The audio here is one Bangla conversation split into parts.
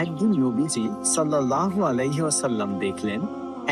একদিন নবীজি সাল্লাল্লাহু আলাইহি দেখলেন,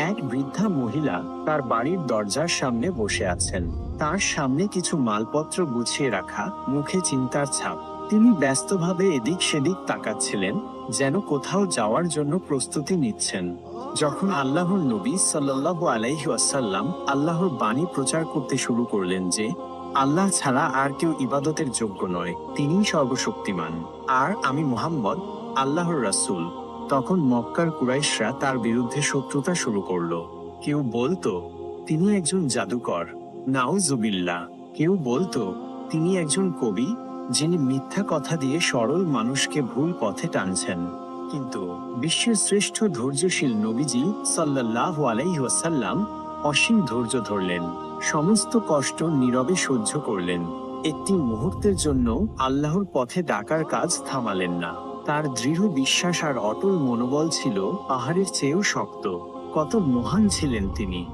এক বৃদ্ধা মহিলা তার বাড়ির দরজার সামনে বসে আছেন। তার সামনে কিছু মালপত্র গুছিয়ে রাখা, মুখে চিন্তার ছাপ। তিনি ব্যস্তভাবে এদিক সেদিক তাকাচ্ছিলেন, যেন কোথাও যাওয়ার জন্য প্রস্তুতি নিচ্ছেন। যখন আল্লাহর নবী সাল্লাল্লাহু আলাইহি ওয়াসাল্লাম আল্লাহর বাণী প্রচার করতে শুরু করলেন যে, আল্লাহ ছাড়া আর কেউ ইবাদতের যোগ্য নয়, তিনিই সর্বশক্তিমান। আর আমি মুহাম্মদ আল্লাহর রাসূল। তখন মক্কার কুরাইশরা তার বিরুদ্ধে শত্রুতা শুরু করল। কেউ বলতো, তিনি একজন জাদুকর। নাউজুবিল্লাহ, কেউ বলতো, তিনি একজন কবি, যিনি মিথ্যা কথা দিয়ে সরল মানুষকে ভুল পথে টানছেন। কিন্তু বিশ্বের শ্রেষ্ঠ ধৈর্যশীল নবীজি সাল্লাল্লাহু আলাইহি ওয়াসাল্লাম অসীম ধৈর্য ধরলেন। সমস্ত কষ্ট নীরবে সহ্য করলেন। একটি মুহূর্তের জন্য আল্লাহর পথে ডাকার কাজ থামালেন না। তার দৃঢ় বিশ্বাস আর অটল মনোবল ছিল পাহাড়ের চেয়েও শক্ত। কত মহান ছিলেন তিনি।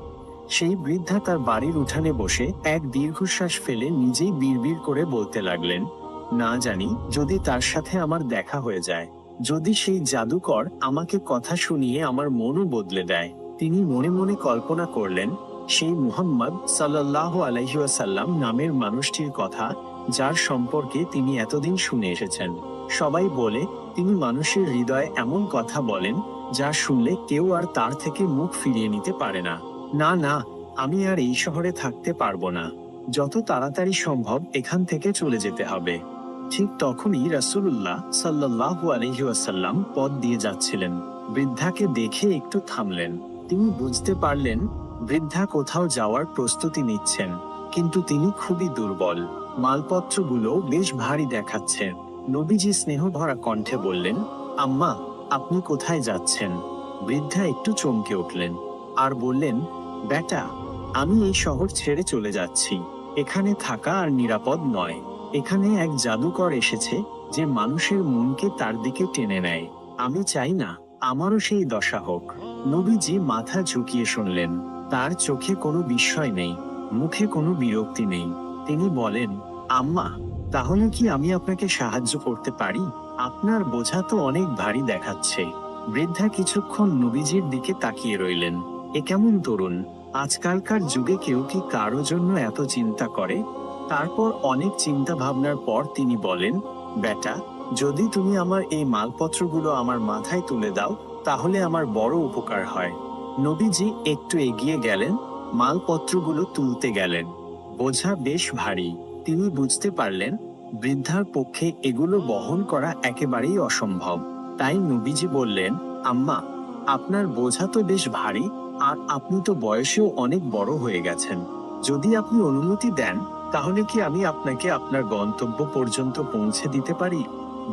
সেই বৃদ্ধা তার বাড়ির উঠানে বসে এক দীর্ঘশ্বাস ফেলে নিজেই বিড়বিড় করে বলতে লাগলেন, না জানি, যদি তার সাথে আমার দেখা হয়ে যায়, যদি সেই জাদুকর আমাকে কথা শুনিয়ে আমার মনও বদলে দেয়। তিনি মনে মনে কল্পনা করলেন, সেই মুহাম্মদ সাল্লাহ আলহিউসাল্লাম নামের মানুষটির কথা, যার সম্পর্কে তিনি এতদিন শুনে এসেছেন। সবাই বলে, তিনি মানুষের হৃদয়ে এমন কথা বলেন, যা শুনলে কেউ আর তার থেকে মুখ ফিরিয়ে নিতে পারে না। না না, আমি আর এই শহরে থাকতে পারব না। যত তাড়াতাড়ি সম্ভব এখান থেকে চলে যেতে হবে। ঠিক তখনই রাসূলুল্লাহ সাল্লাল্লাহু আলাইহি ওয়াসাল্লাম পথ দিয়ে যাচ্ছিলেন। বৃদ্ধাকে দেখে একটু থামলেন। তিনি বুঝতে পারলেন, বৃদ্ধা কোথাও যাওয়ার প্রস্তুতি নিচ্ছেন, কিন্তু তিনি খুবই দুর্বল। মালপত্রগুলো বেশ ভারী দেখাচ্ছে। নবীজি স্নেহ ভরা কণ্ঠে বললেন, আম্মা, আপনি কোথায় যাচ্ছেন? বৃদ্ধা একটু চমকে উঠলেন আর বললেন, বেটা, আমি এই শহর ছেড়ে চলে যাচ্ছি। এখানে থাকা আর নিরাপদ নয়। এখানে এক জাদুকর এসেছে যে মানুষের মনকে তার দিকে টেনে নেয়। আমি চাই না, আমারও সেই দশা হোক। নবীজি মাথা ঝুঁকিয়ে শুনলেন, তার চোখে কোনো বিস্ময় নেই, মুখে কোনো বিরক্তি নেই। তিনি বলেন, আম্মা তাহলে কি আমি আপনাকে সাহায্য করতে পারি? আপনার বোঝা তো অনেক ভারী দেখাচ্ছে। বৃদ্ধা কিছুক্ষণ নবীজির দিকে তাকিয়ে রইলেন। এ কেমন তরুণ? আজকালকার যুগে কেউ কি কারও জন্য এত চিন্তা করে? তারপর অনেক চিন্তা ভাবনার পর তিনি বলেন, বেটা, যদি তুমি আমার এই মালপত্রগুলো আমার মাথায় তুলে দাও, তাহলে আমার বড় উপকার হয়। নবীজি একটু এগিয়ে গেলেন, মালপত্রগুলো তুলতে গেলেন। বোঝা বেশ ভারী। তিনি বুঝতে পারলেন, বৃদ্ধার পক্ষে এগুলো বহন করা একেবারেই অসম্ভব। তাই নবীজি বললেন, আম্মা, আপনার বোঝা তো বেশ ভারী, আর আপনি তো বয়সেও অনেক বড় হয়ে গেছেন। যদি আপনি অনুমতি দেন, তাহলে কি আমি আপনাকে আপনার গন্তব্য পর্যন্ত পৌঁছে দিতে পারি?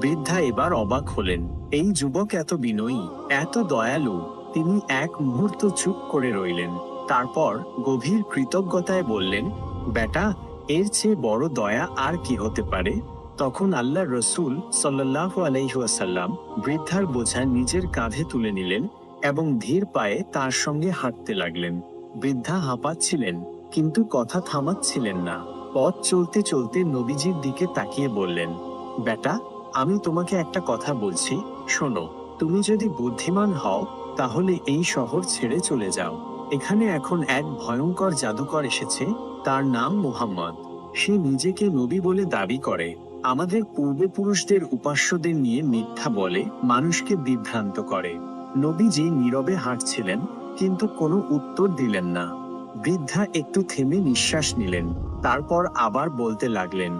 বৃদ্ধা এবার অবাক হলেন, এই যুবক এত বিনয়ী, এত দয়ালু। তিনি এক মুহূর্ত চুপ করে রইলেন। তারপর গভীর কৃতজ্ঞতায় বললেন, বেটা এর চেয়ে বড় দয়া আর কি হতে পারে? তখন আল্লাহ রসুল সাল্লাহ আলাইহাসাল্লাম বৃদ্ধার বোঝা নিজের কাঁধে তুলে নিলেন এবং ধীর পায়ে তার সঙ্গে হাঁটতে লাগলেন। বৃদ্ধা হাঁপাচ্ছিলেন, কিন্তু কথা থামাচ্ছিলেন না। পথ চলতে চলতে নবীজির দিকে তাকিয়ে বললেন, বেটা, আমি তোমাকে একটা কথা বলছি, শোনো, তুমি যদি বুদ্ধিমান হও, তাহলে এই শহর ছেড়ে চলে যাও। এখানে এখন এক ভয়ঙ্কর জাদুকর এসেছে তার নাম মুহাম্মদ। সে নিজেকে নবী বলে দাবি করে। আমাদের পূর্বপুরুষদের উপাস্যদের নিয়ে মিথ্যা বলে, মানুষকে বিভ্রান্ত করে। নবীজি নীরবে হাঁটছিলেন, কিন্তু কোনো উত্তর দিলেন না। বৃদ্ধা একটু থেমে নিঃশ্বাস নিলেন, তারপর আবার বলতে লাগলেন,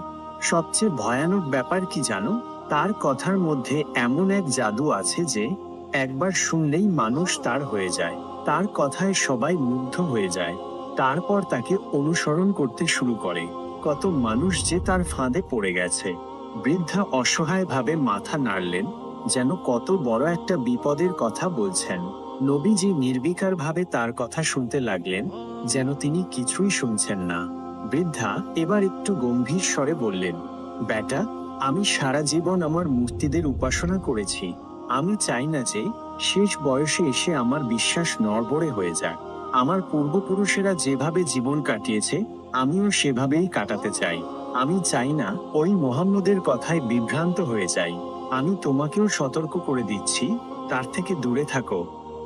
সবচেয়ে ভয়ানক ব্যাপার কি জানো? তার কথার মধ্যে এমন এক জাদু আছে যে, একবার শুনলেই মানুষ তার হয়ে যায়। তার কথায় সবাই মুগ্ধ হয়ে যায়। তারপর তাকে অনুসরণ করতে শুরু করে। কত মানুষ যে তার ফাঁদে পড়ে গেছে। বৃদ্ধা অসহায়ভাবে মাথা নাড়লেন, যেন কত বড় একটা বিপদের কথা বলছেন। নবীজি নির্বিকার ভাবে তার কথা শুনতে লাগলেন, যেন তিনি কিছুই শুনছেন না। বৃদ্ধা এবার একটু গম্ভীর স্বরে বললেন বেটা আমি সারা জীবন আমার মূর্তিদের উপাসনা করেছি। আমি চাই না যে শেষ বয়সে এসে আমার বিশ্বাস নড়বড়ে হয়ে যাক। আমার পূর্বপুরুষেরা যেভাবে জীবন কাটিয়েছে, আমিও সেভাবেই কাটাতে চাই। আমি চাই না ওই মোহাম্মদের কথায় বিভ্রান্ত হয়ে যাই। আমি তোমাকেও সতর্ক করে দিচ্ছি, তার থেকে দূরে থাকো।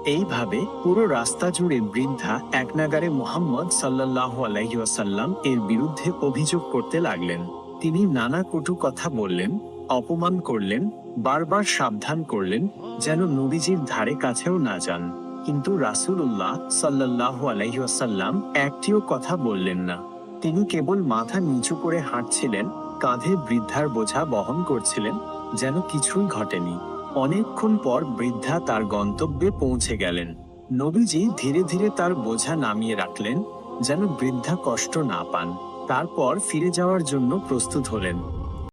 এইভাবে পুরো রাস্তা জুড়ে বৃদ্ধা এক নাগারে মোহাম্মদ সাল্লাহ আলাইসাল্লাম এর বিরুদ্ধে অভিযোগ করতে লাগলেন। তিনি নানা কটু কথা বললেন, অপমান করলেন, বারবার সাবধান করলেন, যেন নবীজির ধারে কাছেও না যান। কিন্তু রাসূলুল্লাহ সাল্লাহ আলাইসাল্লাম একটিও কথা বললেন না। তিনি কেবল মাথা নিচু করে হাঁটছিলেন, কাঁধে বৃদ্ধার বোঝা বহন করছিলেন, যেন কিছুই ঘটেনি। অনেকক্ষণ পর বৃদ্ধা তার গন্তব্যে পৌঁছে গেলেন। নবীজি ধীরে ধীরে তার বোঝা নামিয়ে রাখলেন, যেন বৃদ্ধা কষ্ট না পান। তারপর ফিরে যাওয়ার জন্য প্রস্তুত হলেন।